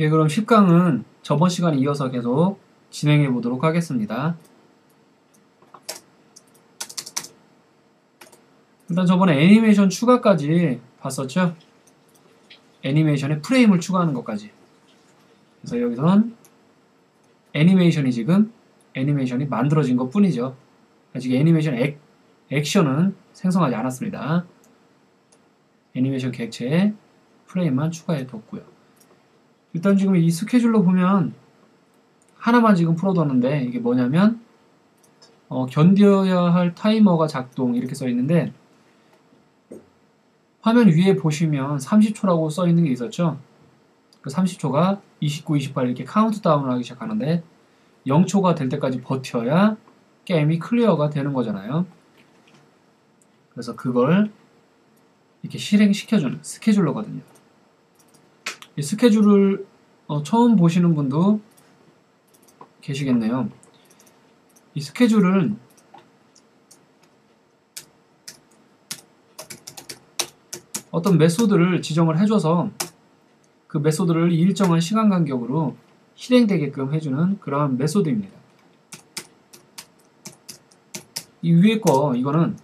예, 그럼 10강은 저번 시간에 이어서 계속 진행해 보도록 하겠습니다. 일단 저번에 애니메이션 추가까지 봤었죠? 애니메이션에 프레임을 추가하는 것까지. 그래서 여기선 애니메이션이 지금 애니메이션이 만들어진 것 뿐이죠. 아직 애니메이션 액, 액션은 생성하지 않았습니다. 애니메이션 객체에 프레임만 추가해 뒀고요. 일단 지금 이 스케줄로 보면 하나만 지금 풀어뒀는데 이게 뭐냐면 어, 견뎌야 할 타이머가 작동 이렇게 써 있는데 화면 위에 보시면 30초라고 써 있는 게 있었죠. 그 30초가 29, 28 이렇게 카운트다운을 하기 시작하는데 0초가 될 때까지 버텨야 게임이 클리어가 되는 거잖아요. 그래서 그걸 이렇게 실행시켜주는 스케줄러거든요. 이 스케줄을 어, 처음 보시는 분도 계시겠네요. 이 스케줄은 어떤 메소드를 지정을 해줘서 그 메소드를 일정한 시간 간격으로 실행되게끔 해주는 그런 메소드입니다. 이 위에 거 이거는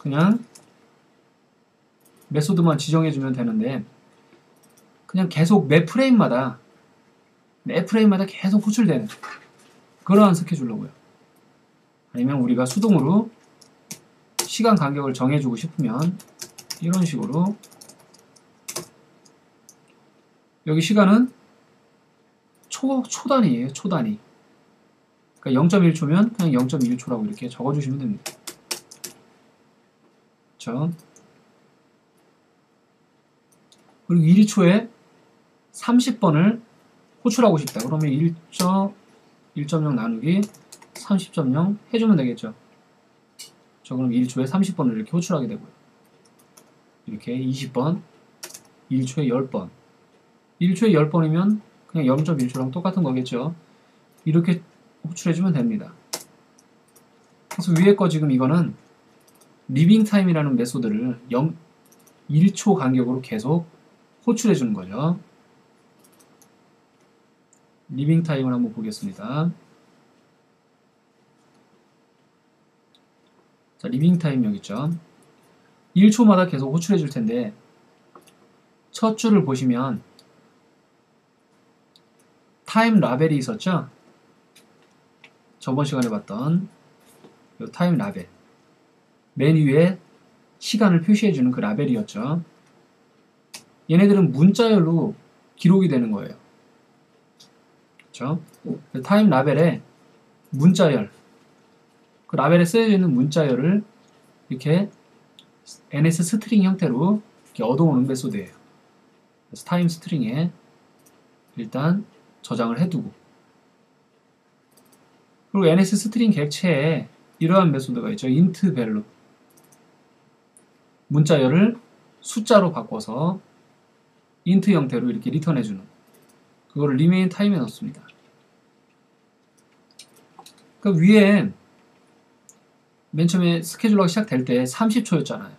그냥 메소드만 지정해주면 되는데 그냥 계속 매 프레임마다 매 프레임마다 계속 호출되는 그러한 스케줄러고요. 아니면 우리가 수동으로 시간 간격을 정해주고 싶으면 이런 식으로 여기 시간은 초, 초단위예요. 초단위. 그러니까 0.1초면 그냥 0.1초라고 이렇게 적어주시면 됩니다. 그렇죠? 그리고 1초에 30번을 호출하고 싶다. 그러면 1.1.0 나누기 30.0 해주면 되겠죠. 저 그럼 1초에 30번을 이렇게 호출하게 되고요. 이렇게 20번, 1초에 10번. 1초에 10번이면 그냥 0.1초랑 똑같은 거겠죠. 이렇게 호출해주면 됩니다. 그래서 위에 거 지금 이거는 리빙 타임이라는 메소드를 0, 1초 간격으로 계속 호출해 주는 거죠. 리빙 타임을 한번 보겠습니다. 자, 리빙 타임 여기 있죠. 1초마다 계속 호출해 줄 텐데 첫 줄을 보시면 타임 라벨이 있었죠? 저번 시간에 봤던 타임 라벨 맨 위에 시간을 표시해 주는 그 라벨이었죠. 얘네들은 문자열로 기록이 되는 거예요. 그렇죠? 타임 라벨에 문자열, 그 라벨에 쓰여져 있는 문자열을 이렇게 NS 스트링 형태로 이렇게 얻어오는 메소드예요. 그래서 타임 스트링에 일단 저장을 해두고 그리고 NS 스트링 객체에 이러한 메소드가 있죠. int value 문자열을 숫자로 바꿔서 int 형태로 이렇게 리턴해주는 그거를 remain time에 넣습니다. 그 위에 맨 처음에 스케줄러가 시작될 때 30초였잖아요.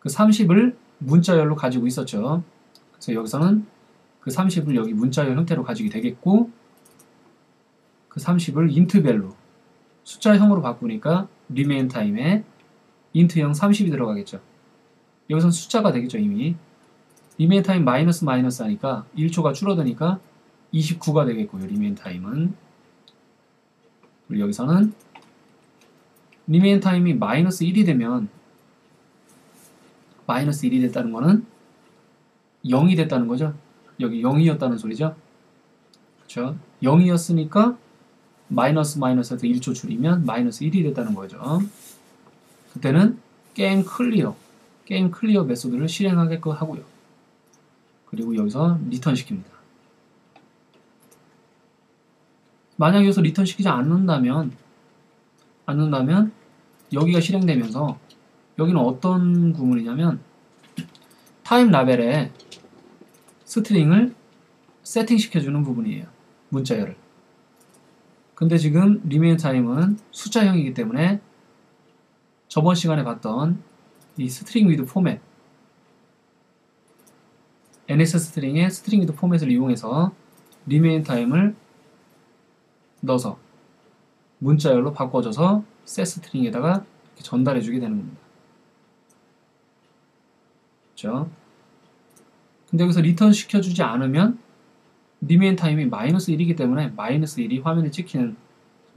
그 30을 문자열로 가지고 있었죠. 그래서 여기서는 그 30을 여기 문자열 형태로 가지게 되겠고 그 30을 인트별로 숫자형으로 바꾸니까 remain time에 int형 30이 들어가겠죠. 여기선 숫자가 되겠죠 이미 리메인 타임 마이너스 마이너스 하니까 1초가 줄어드니까 29가 되겠고요. 리메인 타임은. 그리고 여기서는 리메인 타임이 마이너스 1이 되면 마이너스 1이 됐다는 거는 0이 됐다는 거죠? 여기 0이었다는 소리죠? 그렇죠 0이었으니까 마이너스 마이너스에서 1초 줄이면 마이너스 1이 됐다는 거죠. 그때는 게임 클리어 게임 클리어 메소드를 실행하게끔 하고요. 그리고 여기서 리턴 시킵니다. 만약 여기서 리턴 시키지 않는다면 않는다면 여기가 실행되면서 여기는 어떤 구문이냐면 타임 라벨에 스트링을 세팅 시켜주는 부분이에요. 문자열을. 근데 지금 리메인 타임은 숫자형이기 때문에 저번 시간에 봤던 이 스트링 위드 포맷 ns 스트링의 스트링 위드 포맷을 이용해서 remain time을 넣어서 문자열로 바꿔줘서 set 스트링에다가 전달해 주게 되는 겁니다. 그렇죠? 근데 여기서 리턴 시켜주지 않으면 remain time이 마이너스 1이기 때문에 마이너스 1이 화면에 찍히는 좀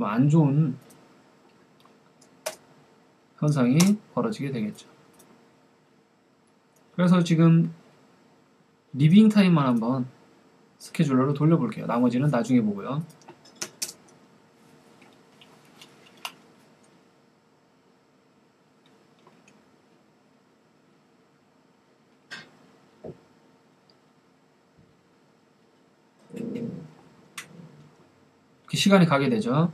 안 좋은 현상이 벌어지게 되겠죠. 그래서 지금 리빙 타임만 한번 스케줄러로 돌려볼게요. 나머지는 나중에 보고요. 시간이 가게 되죠.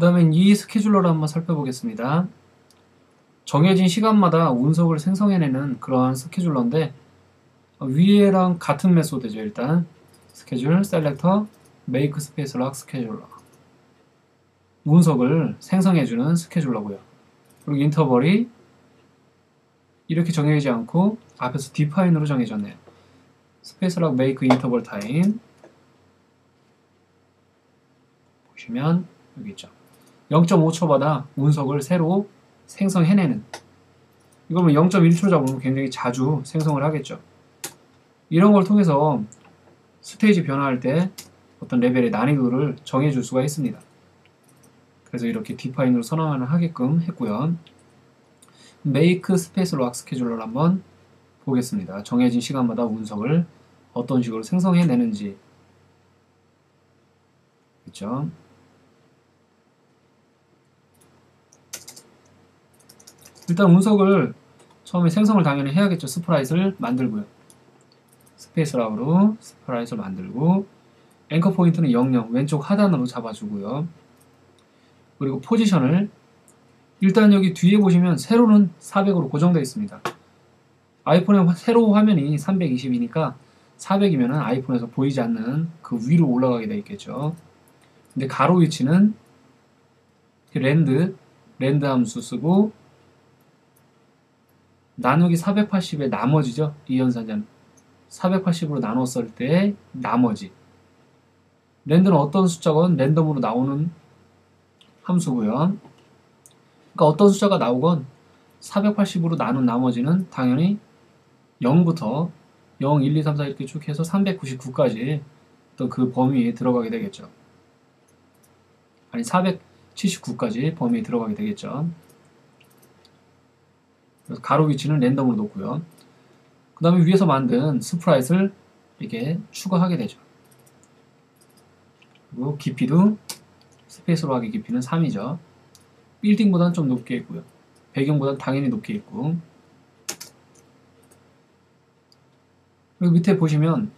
그 다음에 이 스케줄러를 한번 살펴보겠습니다. 정해진 시간마다 운석을 생성해내는 그러한 스케줄러인데 위에랑 같은 메소드죠 일단. 스케줄 셀렉터 make space lock 스케줄러 운석을 생성해주는 스케줄러고요. 그리고 인터벌이 이렇게 정해지지 않고 앞에서 define으로 정해졌네요. space lock make interval time. 보시면 여기 있죠 0.5초마다 운석을 새로 생성해내는. 이거면 0.1초 잡으면 굉장히 자주 생성을 하겠죠. 이런 걸 통해서 스테이지 변화할 때 어떤 레벨의 난이도를 정해줄 수가 있습니다. 그래서 이렇게 디파인으로 선언을 하게끔 했고요. make space lock 스케줄러를 한번 보겠습니다. 정해진 시간마다 운석을 어떤 식으로 생성해내는지. 그렇죠 일단 운석을 처음에 생성을 당연히 해야겠죠. 스프라이트를 만들고요. 스페이스락으로 스프라이트를 만들고 앵커 포인트는 00 왼쪽 하단으로 잡아주고요. 그리고 포지션을 일단 여기 뒤에 보시면 세로는 400으로 고정되어 있습니다. 아이폰의 세로 화면이 320이니까 400이면 아이폰에서 보이지 않는 그 위로 올라가게 되어 있겠죠. 근데 가로 위치는 랜드, 랜드 함수 쓰고 나누기 480의 나머지죠. 이 연산자는 480으로 나눴을 때 나머지 랜드는 어떤 숫자건 랜덤으로 나오는 함수고요. 그러니까 어떤 숫자가 나오건 480으로 나눈 나머지는 당연히 0부터 0, 1, 2, 3, 4 이렇게 쭉 해서 399까지 또 그 범위에 들어가게 되겠죠. 아니 479까지 범위에 들어가게 되겠죠. 그래서 가로 위치는 랜덤으로 놓고요. 그 다음에 위에서 만든 스프라이트를 이렇게 추가하게 되죠. 그리고 깊이도 스페이스로 하기 깊이는 3이죠. 빌딩보다는 좀 높게 있고요. 배경보다는 당연히 높게 있고 그리고 밑에 보시면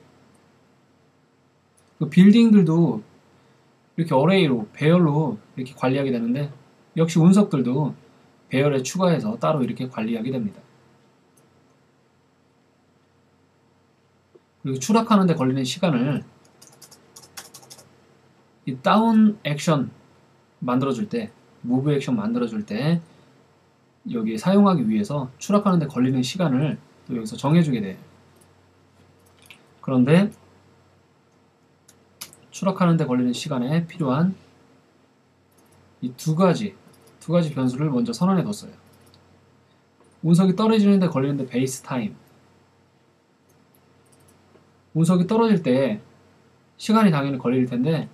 그 빌딩들도 이렇게 어레이로 배열로 이렇게 관리하게 되는데 역시 운석들도 배열에 추가해서 따로 이렇게 관리하게 됩니다. 그리고 추락하는 데 걸리는 시간을 이 다운 액션 만들어줄 때, 무브 액션 만들어줄 때 여기 사용하기 위해서 추락하는 데 걸리는 시간을 또 여기서 정해주게 돼요. 그런데 추락하는 데 걸리는 시간에 필요한 이 두 가지 두 가지 변수를 먼저 선언해 뒀어요. 운석이 떨어지는데 걸리는데 베이스 타임. 운석이 떨어질 때 시간이 당연히 걸릴 텐데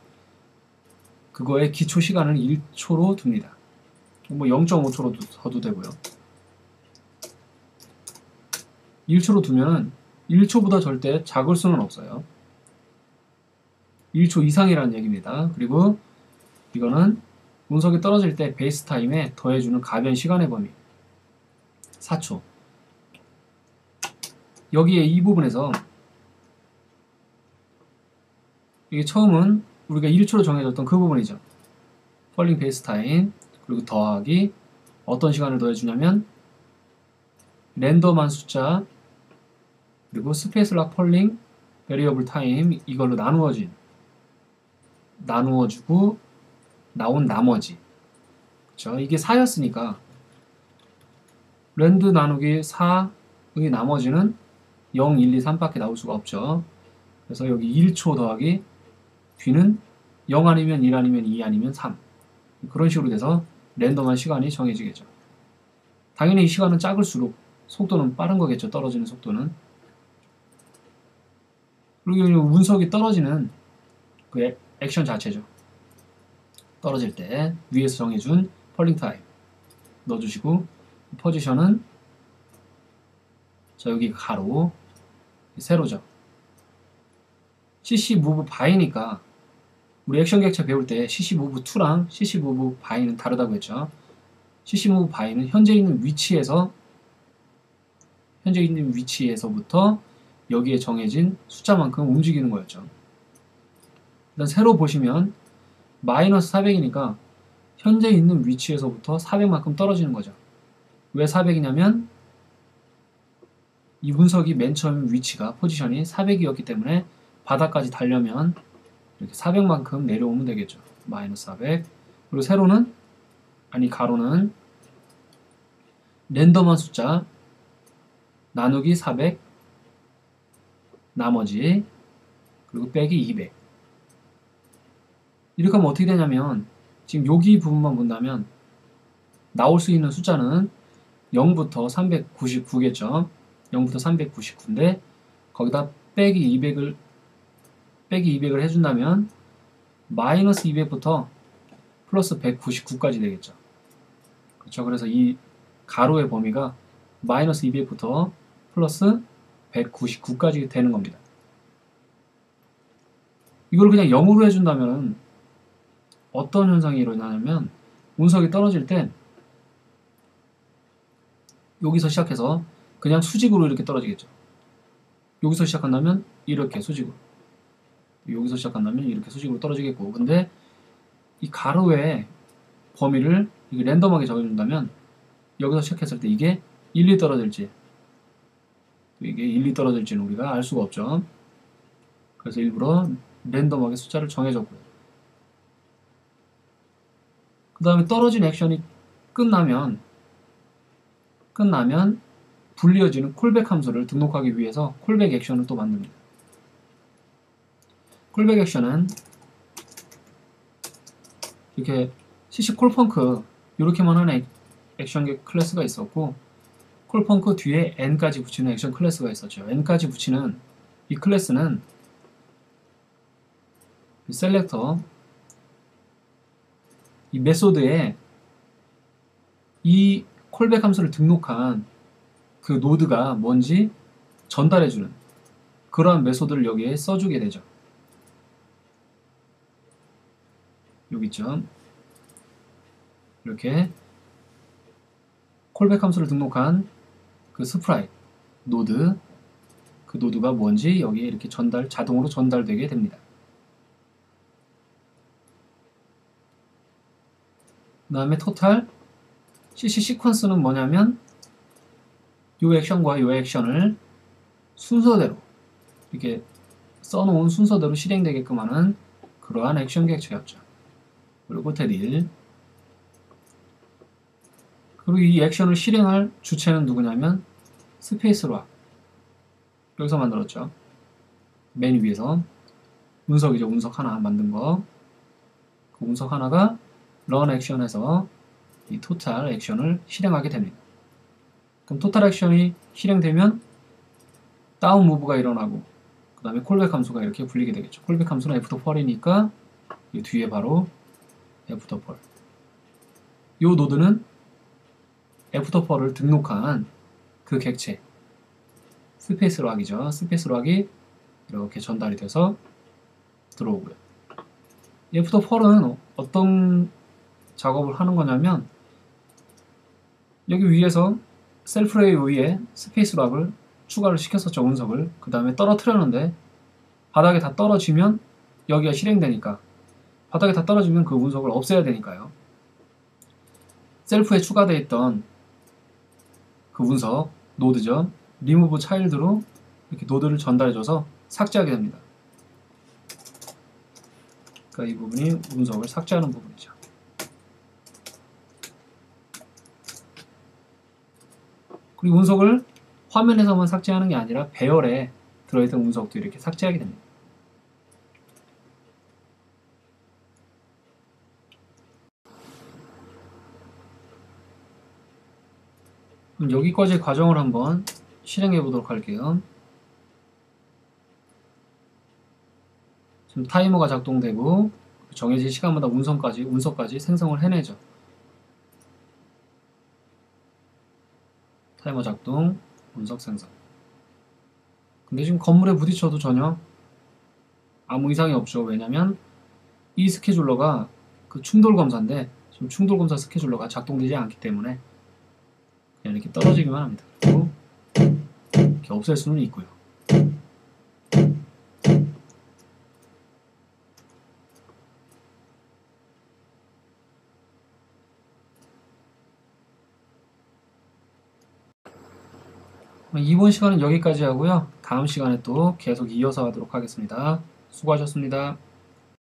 그거의 기초 시간을 1초로 둡니다. 뭐 0.5초로 둬도 되고요. 1초로 두면 1초보다 절대 작을 수는 없어요. 1초 이상이라는 얘기입니다. 그리고 이거는 운석이 떨어질 때 베이스 타임에 더해주는 가변 시간의 범위. 4초. 여기에 이 부분에서 이게 처음은 우리가 1초로 정해졌던 그 부분이죠. 펄링 베이스 타임 그리고 더하기 어떤 시간을 더해주냐면 랜덤한 숫자 그리고 스페이스 락 폴링 베리어블 타임 이걸로 나누어진 나누어주고 나온 나머지. 그쵸? 이게 4였으니까. 랜드 나누기 4의 나머지는 0, 1, 2, 3밖에 나올 수가 없죠. 그래서 여기 1초 더하기 뒤는 0 아니면 1 아니면 2 아니면 3 그런 식으로 돼서 랜덤한 시간이 정해지겠죠. 당연히 이 시간은 작을수록 속도는 빠른 거겠죠. 떨어지는 속도는. 그리고 운석이 떨어지는 그 액션 자체죠. 떨어질 때 위에서 정해준 펄링 타임 넣어주시고 포지션은 자 여기 가로 세로죠. CC 무브 바이니까 우리 액션 객체 배울 때 CC 무브 2랑 CC 무브 바이는 다르다고 했죠. CC 무브 바이는 현재 있는 위치에서 현재 있는 위치에서부터 여기에 정해진 숫자만큼 움직이는 거였죠. 일단 세로 보시면 마이너스 400이니까 현재 있는 위치에서부터 400만큼 떨어지는 거죠. 왜 400이냐면 이 분석이 맨 처음 위치가 포지션이 400이었기 때문에 바닥까지 달려면 이렇게 400만큼 내려오면 되겠죠. 마이너스 400 그리고 세로는 아니 가로는 랜덤한 숫자 나누기 400 나머지 그리고 빼기 200 이렇게 하면 어떻게 되냐면 지금 여기 부분만 본다면 나올 수 있는 숫자는 0부터 399겠죠. 0부터 399인데 거기다 빼기 200을 빼기 200을 해준다면 마이너스 200부터 플러스 199까지 되겠죠. 그렇죠? 그래서 이 가로의 범위가 마이너스 200부터 플러스 199까지 되는 겁니다. 이걸 그냥 0으로 해준다면 어떤 현상이 일어나냐면 운석이 떨어질 때 여기서 시작해서 그냥 수직으로 이렇게 떨어지겠죠. 여기서 시작한다면 이렇게 수직으로 여기서 시작한다면 이렇게 수직으로 떨어지겠고 근데 이 가로의 범위를 랜덤하게 적어준다면 여기서 시작했을 때 이게 1, 2 떨어질지 이게 1, 2 떨어질지는 우리가 알 수가 없죠. 그래서 일부러 랜덤하게 숫자를 정해줬고요. 그 다음에 떨어진 액션이 끝나면 끝나면 불리어지는 콜백 함수를 등록하기 위해서 콜백 액션을 또 만듭니다. 콜백 액션은 이렇게 CC 콜펑크 이렇게만 하는 액션 클래스가 있었고 콜펑크 뒤에 n까지 붙이는 액션 클래스가 있었죠. n까지 붙이는 이 클래스는 이 셀렉터 이 메소드에 이 콜백 함수를 등록한 그 노드가 뭔지 전달해주는 그러한 메소드를 여기에 써주게 되죠. 여기 있죠. 이렇게 콜백 함수를 등록한 그 스프라이트 노드 그 노드가 뭔지 여기에 이렇게 전달 자동으로 전달되게 됩니다. 그 다음에 토탈 CC 시퀀스는 뭐냐면 요 액션과 요 액션을 순서대로 이렇게 써놓은 순서대로 실행되게끔 하는 그러한 액션 객체였죠. 그리고 테딜 그리고 이 액션을 실행할 주체는 누구냐면 스페이스로 여기서 만들었죠. 맨 위에서 운석이죠. 운석 하나 만든 거. 그 운석 하나가 런 액션에서 이 토탈 액션을 실행하게 됩니다. 그럼 토탈 액션이 실행되면 다운 무브가 일어나고 그 다음에 콜백 함수가 이렇게 불리게 되겠죠. 콜백 함수는 애프터 펄이니까 이 뒤에 바로 애프터 펄. 이 노드는 애프터 펄을 등록한 그 객체 스페이스 락이죠. 스페이스 락이 이렇게 전달이 돼서 들어오고요. 애프터 펄은 어떤 작업을 하는 거냐면 여기 위에서 셀프레이 위에 스페이스 락을 추가를 시켰었죠. 운석을. 그 다음에 떨어뜨렸는데 바닥에 다 떨어지면 여기가 실행되니까 바닥에 다 떨어지면 그 운석을 없애야 되니까요. 셀프에 추가되어 있던 그 분석 노드죠. 리무브 차일드로 이렇게 노드를 전달해줘서 삭제하게 됩니다. 그러니까 이 부분이 운석을 삭제하는 부분이죠. 그리고 운석을 화면에서만 삭제하는 게 아니라 배열에 들어있던 운석도 이렇게 삭제하게 됩니다. 그럼 여기까지 과정을 한번 실행해 보도록 할게요. 지금 타이머가 작동되고 정해진 시간마다 운선까지 운석까지 생성을 해내죠. 타이머 작동, 운석 생성. 근데 지금 건물에 부딪혀도 전혀 아무 이상이 없죠. 왜냐면 이 스케줄러가 그 충돌 검사인데 지금 충돌 검사 스케줄러가 작동되지 않기 때문에 그냥 이렇게 떨어지기만 합니다. 그리고 이렇게 없앨 수는 있고요. 이번 시간은 여기까지 하고요. 다음 시간에 또 계속 이어서 하도록 하겠습니다. 수고하셨습니다.